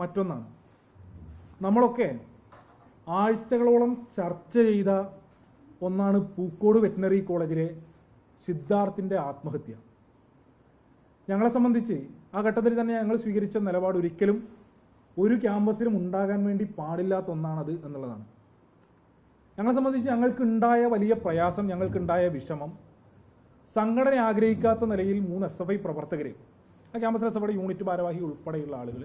മറ്റൊന്നാണ്. നമ്മളൊക്കെ ആഴ്ചകളോളം ചർച്ച ചെയ്ത ഒന്നാണ് പൂക്കോട് വെറ്റിനറി കോളേജിലെ സിദ്ധാർത്ഥിന്റെ ആത്മഹത്യ. ഞങ്ങളെ സംബന്ധിച്ച് ആ ഘട്ടത്തിൽ തന്നെ ഞങ്ങൾ സ്വീകരിച്ച നിലപാട് ഒരിക്കലും ഒരു ക്യാമ്പസിലും ഉണ്ടാകാൻ വേണ്ടി പാടില്ലാത്ത ഒന്നാണത് എന്നുള്ളതാണ്. ഞങ്ങളെ സംബന്ധിച്ച് ഞങ്ങൾക്കുണ്ടായ വലിയ പ്രയാസം ഞങ്ങൾക്കുണ്ടായ വിഷമം സംഘടന ആഗ്രഹിക്കാത്ത നിലയിൽ മൂന്ന് എസ് എഫ് ഐ പ്രവർത്തകരെ ആ ക്യാമ്പസ് എസ് എഫ് യൂണിറ്റ് ഭാരവാഹി ഉൾപ്പെടെയുള്ള ആളുകൾ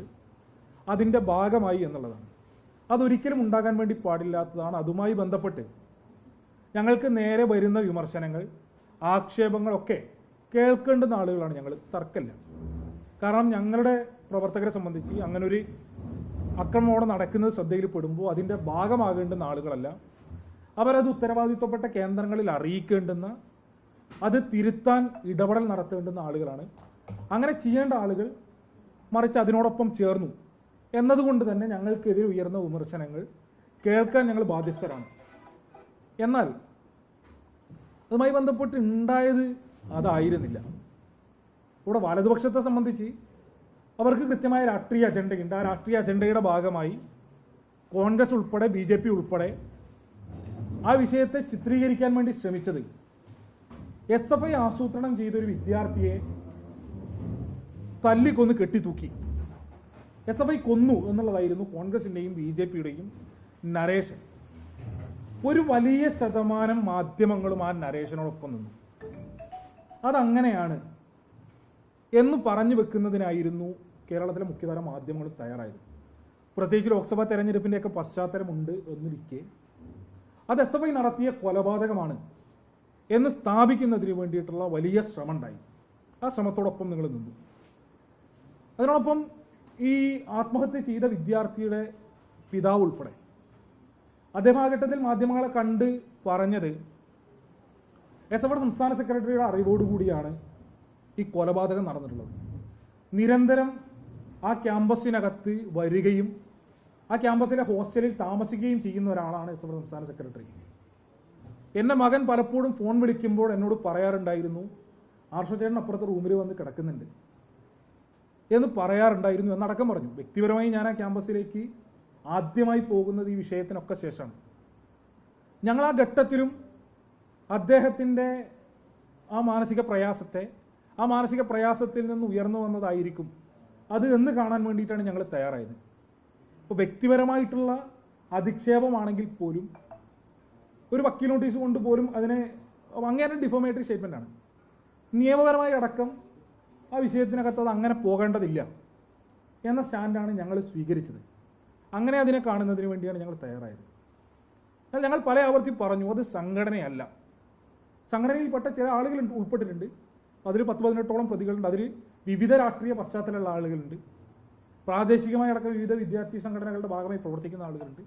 അതിന്റെ ഭാഗമായി എന്നുള്ളതാണ്. അതൊരിക്കലും ഉണ്ടാകാൻ വേണ്ടി പാടില്ലാത്തതാണ്. അതുമായി ബന്ധപ്പെട്ട് ഞങ്ങൾക്ക് നേരെ വരുന്ന വിമർശനങ്ങൾ ആക്ഷേപങ്ങളൊക്കെ കേൾക്കേണ്ടുന്ന ആളുകളാണ് ഞങ്ങൾ. തർക്കമില്ല. കാരണം ഞങ്ങളുടെ പ്രവർത്തകരെ സംബന്ധിച്ച് അങ്ങനൊരു ഒരു അക്രമം നടക്കുന്നത് ശ്രദ്ധയിൽ പെടുമ്പോൾ അതിന്റെ ഭാഗമാകേണ്ടുന്ന ആളുകളല്ല. അവരത് ഉത്തരവാദിത്വപ്പെട്ട കേന്ദ്രങ്ങളിൽ അറിയിക്കേണ്ടുന്ന അത് തിരുത്താൻ ഇടപെടൽ നടത്തേണ്ടുന്ന ആളുകളാണ്. അങ്ങനെ ചെയ്യേണ്ട ആളുകൾ മറിച്ച് അതിനോടൊപ്പം ചേർന്നു. എന്നതുകൊണ്ട് തന്നെ ഞങ്ങൾക്കെതിരെ ഉയർന്ന വിമർശനങ്ങൾ കേൾക്കാൻ ഞങ്ങൾ ബാധ്യസ്ഥരാണ്. എന്നാൽ അതുമായി ബന്ധപ്പെട്ട് ഉണ്ടായത് അതായിരുന്നില്ല. ഇവിടെ വലതുപക്ഷത്തെ സംബന്ധിച്ച് അവർക്ക് കൃത്യമായ രാഷ്ട്രീയ അജണ്ടയുണ്ട്. ആ രാഷ്ട്രീയ അജണ്ടയുടെ ഭാഗമായി കോൺഗ്രസ് ഉൾപ്പെടെ ബി ജെ പി ഉൾപ്പെടെ ആ വിഷയത്തെ ചിത്രീകരിക്കാൻ വേണ്ടി ശ്രമിച്ചത് എസ് എഫ് ഐ ആസൂത്രണം ചെയ്തൊരു വിദ്യാർത്ഥിയെ തല്ലിക്കൊന്ന് കെട്ടിത്തൂക്കി. എസ് എഫ് ഐ കൊന്നു എന്നുള്ളതായിരുന്നു കോൺഗ്രസിന്റെയും ബി ജെ പിയുടെയും നരേഷൻ ഒരു വലിയ ശതമാനം മാധ്യമങ്ങളും ആ നരേഷനോടൊപ്പം നിന്നു. അതങ്ങനെയാണ് എന്ന് പറഞ്ഞു വെക്കുന്നതിനായിരുന്നു കേരളത്തിലെ മുഖ്യധാര മാധ്യമങ്ങൾ തയ്യാറായത്. പ്രത്യേകിച്ച് ലോക്സഭാ തെരഞ്ഞെടുപ്പിന്റെയൊക്കെ പശ്ചാത്തലമുണ്ട് എന്നിരിക്കെ. അത് എസ് എഫ് ഐ നടത്തിയ കൊലപാതകമാണ് എന്ന് സ്ഥാപിക്കുന്നതിന് വേണ്ടിയിട്ടുള്ള വലിയ ശ്രമം ഉണ്ടായി. ആ ശ്രമത്തോടൊപ്പം നിങ്ങൾ നിന്നു. അതിനോടൊപ്പം ഈ ആത്മഹത്യ ചെയ്ത വിദ്യാർത്ഥിയുടെ പിതാവ് ഉൾപ്പെടെ. അദ്ദേഹം ആ ഘട്ടത്തിൽ മാധ്യമങ്ങളെ കണ്ട് പറഞ്ഞത് എസ് എഫ് സംസ്ഥാന സെക്രട്ടറിയുടെ അറിവോടുകൂടിയാണ് ഈ കൊലപാതകം നടന്നിട്ടുള്ളത്. നിരന്തരം ആ ക്യാമ്പസിനകത്ത് വരികയും ആ ക്യാമ്പസിലെ ഹോസ്റ്റലിൽ താമസിക്കുകയും ചെയ്യുന്ന ഒരാളാണ് എസ് എഫ് സംസ്ഥാന സെക്രട്ടറി. എന്റെ മകൻ പലപ്പോഴും ഫോൺ വിളിക്കുമ്പോൾ എന്നോട് പറയാറുണ്ടായിരുന്നു ആർഷചേട്ടൻ അപ്പുറത്തെ റൂമിൽ വന്ന് കിടക്കുന്നുണ്ട്. എന്ന് പറയാറുണ്ടായിരുന്നു എന്നടക്കം പറഞ്ഞു. വ്യക്തിപരമായി ഞാൻ ആ ക്യാമ്പസിലേക്ക് ആദ്യമായി പോകുന്നത് ഈ വിഷയത്തിനൊക്കെ ശേഷമാണ്. ഞങ്ങൾ ആ ഘട്ടത്തിലും അദ്ദേഹത്തിന്റെ ആ മാനസിക പ്രയാസത്തെ ആ മാനസിക പ്രയാസത്തിൽ നിന്ന് ഉയർന്നു വന്നതായിരിക്കും അത് എന്ന് കാണാൻ വേണ്ടിയിട്ടാണ് ഞങ്ങൾ തയ്യാറായത്. ഇപ്പോൾ വ്യക്തിപരമായിട്ടുള്ള അധിക്ഷേപമാണെങ്കിൽ പോലും ഒരു വക്കീൽ നോട്ടീസ് കൊണ്ടുപോലും അതിനെ അങ്ങനെ ഡിഫോമേറ്ററി സ്റ്റേറ്റ്മെന്റ് ആണ് നിയമപരമായി അടക്കം ആ വിഷയത്തിനകത്ത് അത് അങ്ങനെ പോകേണ്ടതില്ല എന്ന സ്റ്റാൻഡാണ് ഞങ്ങൾ സ്വീകരിച്ചത്. അങ്ങനെ അതിനെ കാണുന്നതിന് വേണ്ടിയാണ് ഞങ്ങൾ തയ്യാറായത്. എന്നാൽ ഞങ്ങൾ പല ആവർത്തി പറഞ്ഞു അത് സംഘടനയല്ല. സംഘടനയിൽപ്പെട്ട ചില ആളുകൾ ഉൾപ്പെട്ടിട്ടുണ്ട്. അതിൽ പത്ത് പതിനെട്ടോളം പ്രതികളുണ്ട്. അതിൽ വിവിധ രാഷ്ട്രീയ പശ്ചാത്തലമുള്ള ആളുകളുണ്ട്. പ്രാദേശികമായി അടക്കം വിവിധ വിദ്യാർത്ഥി സംഘടനകളുടെ ഭാഗമായി പ്രവർത്തിക്കുന്ന ആളുകളുണ്ട്.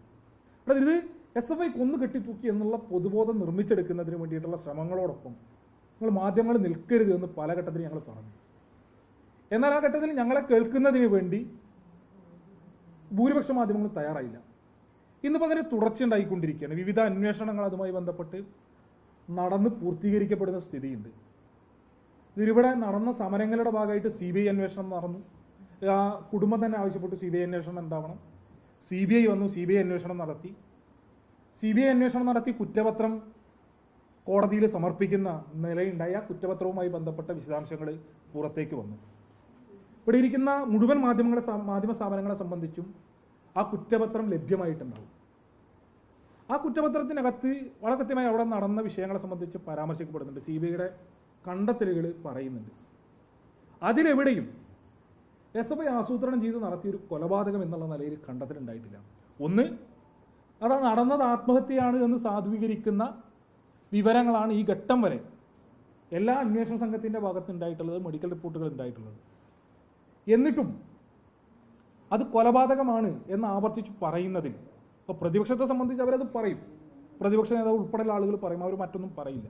അവിടെ ഇത് എസ് എഫ് ഐ കൊന്നു കെട്ടിത്തൂക്കി എന്നുള്ള പൊതുബോധം നിർമ്മിച്ചെടുക്കുന്നതിന് വേണ്ടിയിട്ടുള്ള ശ്രമങ്ങളോടൊപ്പം നിങ്ങൾ മാധ്യമങ്ങൾ നിൽക്കരുത് എന്ന് പല ഘട്ടത്തിൽ ഞങ്ങൾ പറഞ്ഞു. എന്നാൽ ആ ഘട്ടത്തിൽ ഞങ്ങളെ കേൾക്കുന്നതിന് വേണ്ടി ഭൂരിപക്ഷ മാധ്യമങ്ങൾ തയ്യാറായില്ല. ഇന്നിപ്പോൾ അതിന് തുടർച്ചയുണ്ടായിക്കൊണ്ടിരിക്കുകയാണ് വിവിധ അന്വേഷണങ്ങൾ അതുമായി ബന്ധപ്പെട്ട് നടന്ന് പൂർത്തീകരിക്കപ്പെടുന്ന സ്ഥിതിയുണ്ട്. ഇതിലിവിടെ നടന്ന സമരങ്ങളുടെ ഭാഗമായിട്ട് സി ബി ഐ അന്വേഷണം നടന്നു. ആ കുടുംബം തന്നെ ആവശ്യപ്പെട്ടു സി ബി ഐ അന്വേഷണം ഉണ്ടാവണം. സി ബി ഐ വന്നു സി ബി ഐ അന്വേഷണം നടത്തി. സി ബി ഐ അന്വേഷണം നടത്തി കുറ്റപത്രം കോടതിയിൽ സമർപ്പിക്കുന്ന നിലയുണ്ടായി. കുറ്റപത്രവുമായി ബന്ധപ്പെട്ട വിശദാംശങ്ങൾ പുറത്തേക്ക് വന്നു. ഇവിടെ ഇരിക്കുന്ന മുഴുവൻ മാധ്യമങ്ങളെ മാധ്യമ സ്ഥാപനങ്ങളെ സംബന്ധിച്ചും ആ കുറ്റപത്രം ലഭ്യമായിട്ടുണ്ടാവും. ആ കുറ്റപത്രത്തിനകത്ത് വളരെ കൃത്യമായി അവിടെ നടന്ന വിഷയങ്ങളെ സംബന്ധിച്ച് പരാമർശിക്കപ്പെടുന്നുണ്ട്. സി ബി ഐയുടെ കണ്ടെത്തലുകൾ പറയുന്നുണ്ട്. അതിലെവിടെയും എസ് എഫ് ഐ ആസൂത്രണം ചെയ്ത് നടത്തിയ ഒരു കൊലപാതകം എന്നുള്ള നിലയിൽ കണ്ടെത്തലുണ്ടായിട്ടില്ല. ഒന്ന് അത് നടന്നത് ആത്മഹത്യയാണ് എന്ന് സാധൂകരിക്കുന്ന വിവരങ്ങളാണ് ഈ ഘട്ടം വരെ എല്ലാ അന്വേഷണ സംഘത്തിന്റെ ഭാഗത്തുണ്ടായിട്ടുള്ളത് മെഡിക്കൽ റിപ്പോർട്ടുകൾ ഉണ്ടായിട്ടുള്ളത്. എന്നിട്ടും അത് കൊലപാതകമാണ് എന്ന് ആവർത്തിച്ച് പറയുന്നതിൽ. ഇപ്പോൾ പ്രതിപക്ഷത്തെ സംബന്ധിച്ച് അവരത് പറയും. പ്രതിപക്ഷ നേതാവ് ഉൾപ്പെടെയുള്ള ആളുകൾ പറയും അവർ മറ്റൊന്നും പറയില്ല.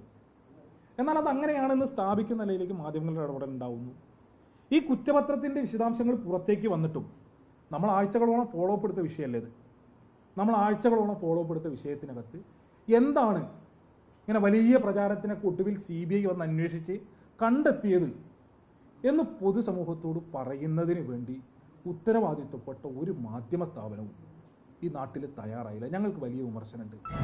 എന്നാൽ അത് അങ്ങനെയാണെന്ന് സ്ഥാപിക്കുന്ന നിലയിലേക്ക് മാധ്യമങ്ങളുടെ ഇടപെടൽ ഉണ്ടാവുന്നു. ഈ കുറ്റപത്രത്തിന്റെ വിശദാംശങ്ങൾ പുറത്തേക്ക് വന്നിട്ടും നമ്മൾ ആഴ്ചകളോളം ഫോളോ അപ്പ് എടുത്ത വിഷയമല്ലേ ഇത്? നമ്മൾ ആഴ്ചകളോളം ഫോളോ അപ്പ് എടുത്ത വിഷയത്തിനകത്ത് എന്താണ് ഇങ്ങനെ വലിയ പ്രചാരത്തിനൊക്കെ ഒടുവിൽ സി ബി ഐ വന്ന് അന്വേഷിച്ച് കണ്ടെത്തിയത് എന്ന് പൊതുസമൂഹത്തോട് പറയുന്നതിന് വേണ്ടി ഉത്തരവാദിത്വപ്പെട്ട ഒരു മാധ്യമ സ്ഥാപനവും ഈ നാട്ടിൽ തയ്യാറായില്ല. ഞങ്ങൾക്ക് വലിയ വിമർശനമുണ്ട്.